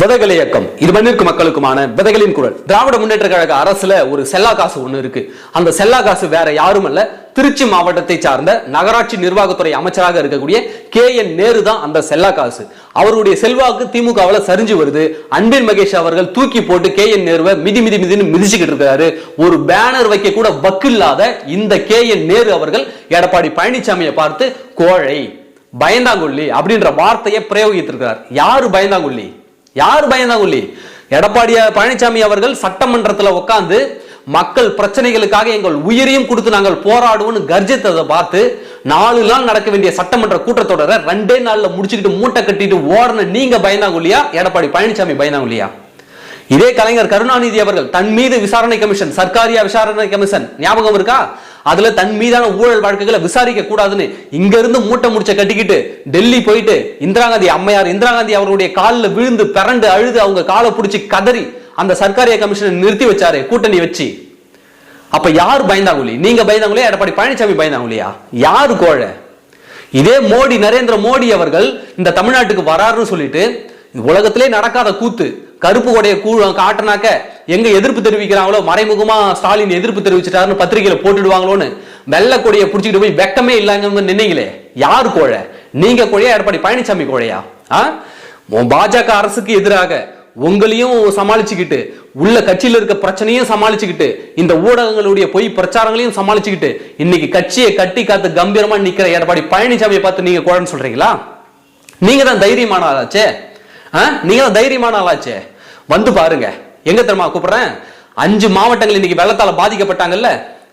விதைகள் இயக்கம். இது மண்ணிற்கு மக்களுக்குமான விதைகளின் குரல். திராவிட முன்னேற்ற கழக அரசுல ஒரு செல்லா காசு ஒண்ணு இருக்கு. அந்த செல்லா காசு வேற யாரும் அல்ல திருச்சி மாவட்டத்தை சார்ந்த நகராட்சி நிர்வாகத்துறை அமைச்சராக இருக்கக்கூடிய கே என் நேரு தான் அந்த செல்லா காசு. அவருடைய செல்வாக்கு திமுகவுல சரிஞ்சு வருது. அன்பின் மகேஷ் அவர்கள் தூக்கி போட்டு கே என் நேருவை மிதி மிதி மிதின்னு மிதிச்சுக்கிட்டு இருக்காரு. ஒரு பேனர் வைக்க கூட வக்கில்லாத இந்த கே என் நேரு அவர்கள் எடப்பாடி பழனிசாமியை பார்த்து கோழை பயந்தாங்குள்ளி அப்படின்ற வார்த்தையை பிரயோகித்திருக்கிறார். யாரு பயந்தாங்குள்ளி யார் பயந்தாங்குள்ளி எடப்பாடி பழனிசாமி அவர்கள் சட்டமன்றத்தில் உட்காந்து மக்கள் பிரச்சனைகளுக்காக எங்கள் உயிரையும் கொடுத்து நாங்கள் போராடுவோம்னு கர்ஜித்ததை பார்த்து நாலு நாள் நடக்க வேண்டிய சட்டமன்ற கூட்டத்தொடரை ரெண்டே நாளில் முடிச்சுக்கிட்டு மூட்டை கட்டிட்டு ஓடன நீங்க பயந்தாங்குள்ளியா எடப்பாடி பழனிசாமி பயந்தாங்குள்ளியா இதே கலைஞர் கருணாநிதி அவர்கள் தன் மீது விசாரணை கமிஷன் சர்க்காரியா விசாரணை கமிஷன் ஞாபகம் இருக்கா? அதுல தன் மீதான ஊழல் வழக்குகளை விசாரிக்க கூடாதுன்னு இங்க இருந்து மூட்டை முடிச்ச கட்டிக்கிட்டு டெல்லி போயிட்டு இந்திரா காந்தி அம்மையார் இந்திரா காந்தி அவருடைய காலில் விழுந்து பிறண்டு அழுது அவங்க காலை பிடிச்சி கதறி அந்த சர்க்காரிய கமிஷனை நிறுத்தி வச்சாரு கூட்டணி வச்சு. அப்ப யார் பயந்தாங்குழி நீங்க பயந்தாங்குழியா எடப்பாடி பழனிசாமி பயந்தாங்குழியா யார் கோழை? இதே மோடி நரேந்திர மோடி அவர்கள் இந்த தமிழ்நாட்டுக்கு வராருன்னு சொல்லிட்டு உலகத்திலே நடக்காத கூத்து. கருப்பு உடைய கூ காட்டினாக்க எங்க எதிர்ப்பு தெரிவிக்கிறாங்களோ மறைமுகமா ஸ்டாலின் எதிர்ப்பு தெரிவிச்சிட்டாருன்னு பத்திரிகையில போட்டுடுவாங்களோன்னு வெள்ள கொடியை பிடிச்சிட்டு போய் வெக்கமே இல்லாங்க நின்னீங்களே. யார் கோழை? நீங்க கோழையா எடப்பாடி பழனிசாமி கோழையா? ஆ? பாஜக அரசுக்கு எதிராக உங்களையும் சமாளிச்சுக்கிட்டு உள்ள கட்சியில இருக்க பிரச்சனையும் சமாளிச்சுக்கிட்டு இந்த ஊடகங்களுடைய பொய் பிரச்சாரங்களையும் சமாளிச்சுக்கிட்டு இன்னைக்கு கட்சியை கட்டி காத்து கம்பீரமா நிக்கிற எடப்பாடி பழனிசாமியை பார்த்து நீங்க கோழன்னு சொல்றீங்களா? நீங்க தான் தைரியமான ஆளாச்சே நீங்க தைரியமான ஆளாச்சே. வந்து பாருங்க. எங்க தெரியுமா கூப்பிடுறேன்? அஞ்சு மாவட்டங்கள் இன்னைக்கு வெள்ளத்தால பாதிக்கப்பட்டாங்கல்ல?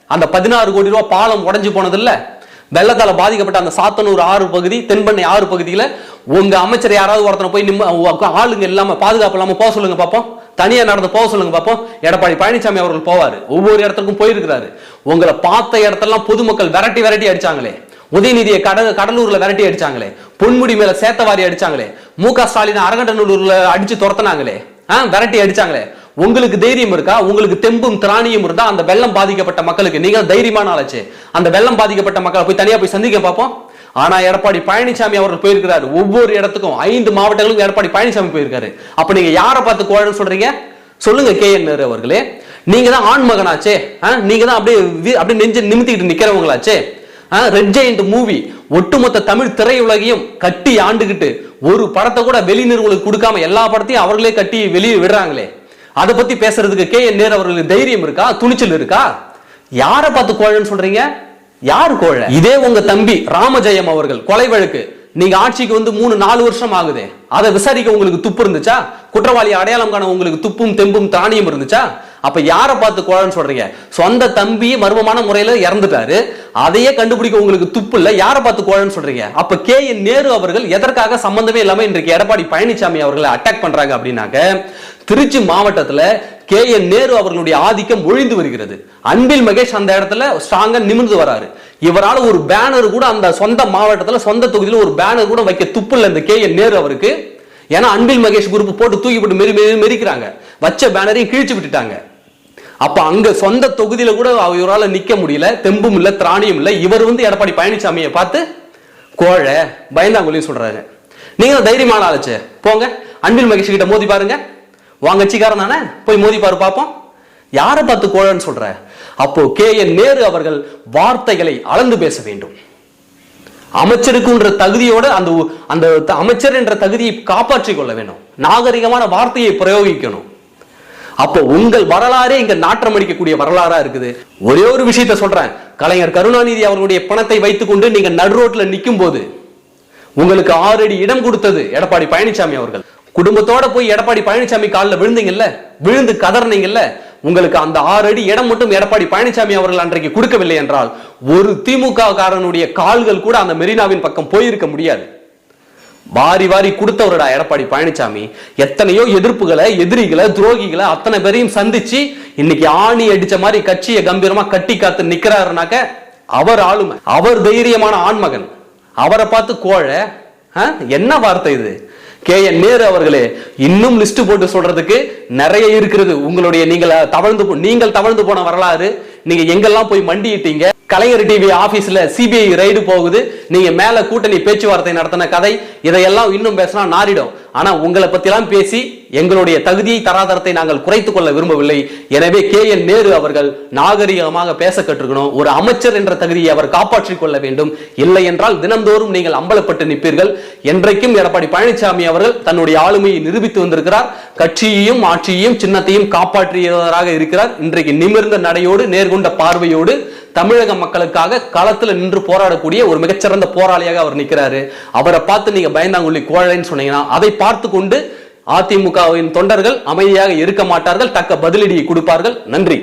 அந்த பதினாறு கோடி ரூபா பாலம் உடஞ்சு போனது இல்ல வெள்ளத்தால பாதிக்கப்பட்ட அந்த சாத்தனூர் ஆறு பகுதி தென்பண்ணை ஆறு பகுதியில உங்க அமைச்சர் யாராவது ஒருத்தனை போய் நிம்ம ஆளுங்க இல்லாம பாதுகாப்பு இல்லாம போக சொல்லுங்க பாப்போம். தனியா நடந்து போக சொல்லுங்க பாப்போம். எடப்பாடி பழனிசாமி அவர்கள் போவாரு. ஒவ்வொரு இடத்துக்கும் போயிருக்கிறாரு. உங்களை பார்த்த இடத்தெல்லாம் பொதுமக்கள் விரட்டி விரட்டி அடிச்சாங்களே. உதயநிதியை கட கடலூர்ல விரட்டி அடிச்சாங்களே. பொன்முடி மேல சேத்தவாரி அடிச்சாங்களே. மு க. ஸ்டாலின் அரகண்டனூர்ல அடிச்சு துரத்துனாங்களே. ஆ, விரட்டி அடிச்சாங்களே. உங்களுக்கு தைரியம் இருக்கா? உங்களுக்கு தெம்பும் திராணியும் இருந்தா அந்த வெள்ளம் பாதிக்கப்பட்ட மக்களுக்கு நீங்க தைரியமான ஆளாச்சு. அந்த வெள்ளம் பாதிக்கப்பட்ட மக்களை போய் தனியா போய் சந்திக்க பார்ப்போம். ஆனா எடப்பாடி பழனிசாமி அவர்கள் போயிருக்கிறாரு. ஒவ்வொரு இடத்துக்கும் ஐந்து மாவட்டங்களுக்கும் எடப்பாடி பழனிசாமி போயிருக்காரு. அப்ப நீங்க யாரை பார்த்து கோழன்னு சொல்றீங்க? சொல்லுங்க கே என் நேரு அவர்களே. நீங்க தான் ஆண் மகனாச்சே ஆ, நீங்க தான் அப்படியே அப்படியே நெஞ்சு நிமித்திக்கிட்டு நிக்கிறவங்களாச்சே. ரெட் ஜெயிண்ட் மூவி ஒட்டுமொத்த தமிழ் திரையுலகையும் கட்டி ஆண்டுகிட்டு ஒரு படத்தை கூட வெளி நிறுவனங்களுக்கு கொடுக்காம எல்லா படத்தையும் அவர்களே கட்டி வெளியே விடுறாங்களே. அதை பத்தி பேசுறதுக்கு கே என் நேர் அவர்களுக்கு தைரியம் இருக்கா? துணிச்சல் இருக்கா? யாரை பார்த்து கோழன்னு சொல்றீங்க? யார் கோழ? இதே உங்க தம்பி ராமஜெயம் அவர்கள் கொலை வழக்கு. நீங்க ஆட்சிக்கு வந்து மூணு நாலு வருஷம் ஆகுதே. அதை விசாரிக்க உங்களுக்கு துப்பு இருந்துச்சா? குற்றவாளி அடையாளம் காண உங்களுக்கு துப்பும் தெம்பும் தானியம் இருந்துச்சா? அப்ப யாரை பார்த்து கோழன்னு சொல்றீங்க? சொந்த தம்பி மர்மமான முறையில இறந்துட்டாரு. அதையே கண்டுபிடிக்க உங்களுக்கு துப்பு இல்ல. யாரை பார்த்து கோழன்னு சொல்றீங்க? அப்ப கே என் நேரு அவர்கள் எதற்காக சம்பந்தமே இல்லாம இன்றைக்கு எடப்பாடி பழனிசாமி அவர்களை அட்டாக் பண்றாங்க அப்படின்னாக்க திருச்சி மாவட்டத்துல கே என் நேரு அவர்களுடைய ஆதிக்கம் ஒழிந்து வருகிறது. அன்பில் மகேஷ் அந்த இடத்துல ஸ்ட்ராங்கா நிமிர்ந்து வராரு. இவரால் ஒரு பேனர் கூட அந்த சொந்த மாவட்டத்தில் சொந்த தொகுதியில் ஒரு பேனர் கூட வைக்க துப்பு இல்லை இந்த கே என் நேரு அவருக்கு. ஏன்னா அன்பில் மகேஷ் குரூப் போட்டு தூக்கி போட்டு மெரி மெரி மெரிக்கிறாங்க. வச்ச பேனரையும் கிழிச்சு விட்டுட்டாங்க. அப்ப அங்க சொந்த தொகுதியில கூட இவரால் நிக்க முடியல தெம்பும் இல்ல திராணியும் இல்ல. இவர் வந்து எடப்பாடி பழனிசாமியை பார்த்து கோழை பயந்தாங்குழின்னு சொல்றாரு. நீங்க தைரியமான ஆளுச்சு. போங்க. அன்பில் மகேஷ் கிட்ட மோதி பாருங்க. வாங்க கட்சிக்காரன் தானே? போய் மோதி பாரு பார்ப்போம். யாரை பார்த்து கோழன்னு சொல்ற? அப்போ கே என் நேரு அவர்கள் வார்த்தைகளை அளந்து பேச வேண்டும். அமைச்சருக்குன்ற தகுதியோட அந்த அந்த த- அமைச்சர் என்ற தகுதியை காப்பாற்றிக் கொள்ள வேண்டும். நாகரிகமான வார்த்தையை பிரயோகிக்கணும். அப்போ உங்கள் வரலாறே இங்க நாற்றம் அடிக்கக்கூடிய வரலாறா இருக்குது. ஒரே ஒரு விஷயத்த சொல்றேன். கலைஞர் கருணாநிதி அவர்களுடைய பணத்தை வைத்துக்கொண்டு நீங்க நடுரோட்ல நிற்கும் போது உங்களுக்கு ஆறு அடி இடம் கொடுத்தது எடப்பாடி பழனிசாமி அவர்கள். குடும்பத்தோட போய் எடப்பாடி பழனிசாமி காலில் விழுந்தீங்கல்ல? விழுந்து கதறினீங்கல்ல? உங்களுக்கு அந்த ஆறு அடி இடம் மட்டும் எடப்பாடி பழனிசாமி அவர்கள் அன்றைக்கு கொடுக்கவில்லை என்றால் ஒரு திமுக காரனுடைய கால்கள் கூட அந்த மெரினாவின் பக்கம் போயிருக்க முடியாது. வாரி வாரி கொடுத்தவரடா எடப்பாடி பழனிசாமி. எத்தனையோ எதிர்ப்புகளை எதிரிகளை துரோகிகளை அத்தனை பேரையும் சந்திச்சு இன்னைக்கு ஆணி அடிச்ச மாதிரி கட்சியை கம்பீரமா கட்டி காத்து நிக்கிறாருனாக்க அவர் ஆளுமை. அவர் தைரியமான ஆண்மகன். அவரை பார்த்து கோழை. என்ன வார்த்தை இது? கே என் நேரு அவர்களே இன்னும் லிஸ்ட் போட்டு சொல்றதுக்கு நிறைய இருக்கிறது. உங்களுடைய நீங்கள் தவழ்ந்து போ- நீங்கள் தவழ்ந்து போன வரலாறு. நீங்க எங்கெல்லாம் போய் மண்டிட்டீங்க கலைஞர் டிவி ஆபீஸ்ல சிபிஐ ரைடு போகுது. நீங்க மேல கூட்டணி பேச்சுவார்த்தை நடத்தின கதை இதையெல்லாம் இன்னும் பேசினா நாரிடும் ஆனா உங்களை பத்திலாம் பேசி எங்களுடைய தகுதியை தராதரத்தை நாங்கள் குறைத்துக் கொள்ள விரும்பவில்லை. எனவே கே என் நேரு அவர்கள் நாகரிகமாக பேச கற்றுக்கணும். ஒரு அமைச்சர் என்ற தகுதியை அவர் காப்பாற்றிக் கொள்ள வேண்டும். இல்லை என்றால் தினந்தோறும் நீங்கள் அம்பலப்பட்டு நிற்பீர்கள். என்றைக்கும் எடப்பாடி பழனிசாமி அவர்கள் தன்னுடைய ஆளுமையை நிரூபித்து வந்திருக்கிறார். கட்சியையும் ஆட்சியையும் சின்னத்தையும் காப்பாற்றியவராக இருக்கிறார். இன்றைக்கு நிமிர்ந்த நடையோடு நேர்கொண்ட பார்வையோடு தமிழக மக்களுக்காக களத்தில் நின்று போராடக்கூடிய ஒரு மிகச்சிறந்த போராளியாக அவர் நிற்கிறாரு. அவரை பார்த்து நீங்க பயந்தாங்குள்ளி கோழைன்னு சொன்னீங்கன்னா அதை பார்த்து கொண்டு அதிமுகவின் தொண்டர்கள் அமைதியாக இருக்க மாட்டார்கள் தக்க பதிலடியை கொடுப்பார்கள். நன்றி.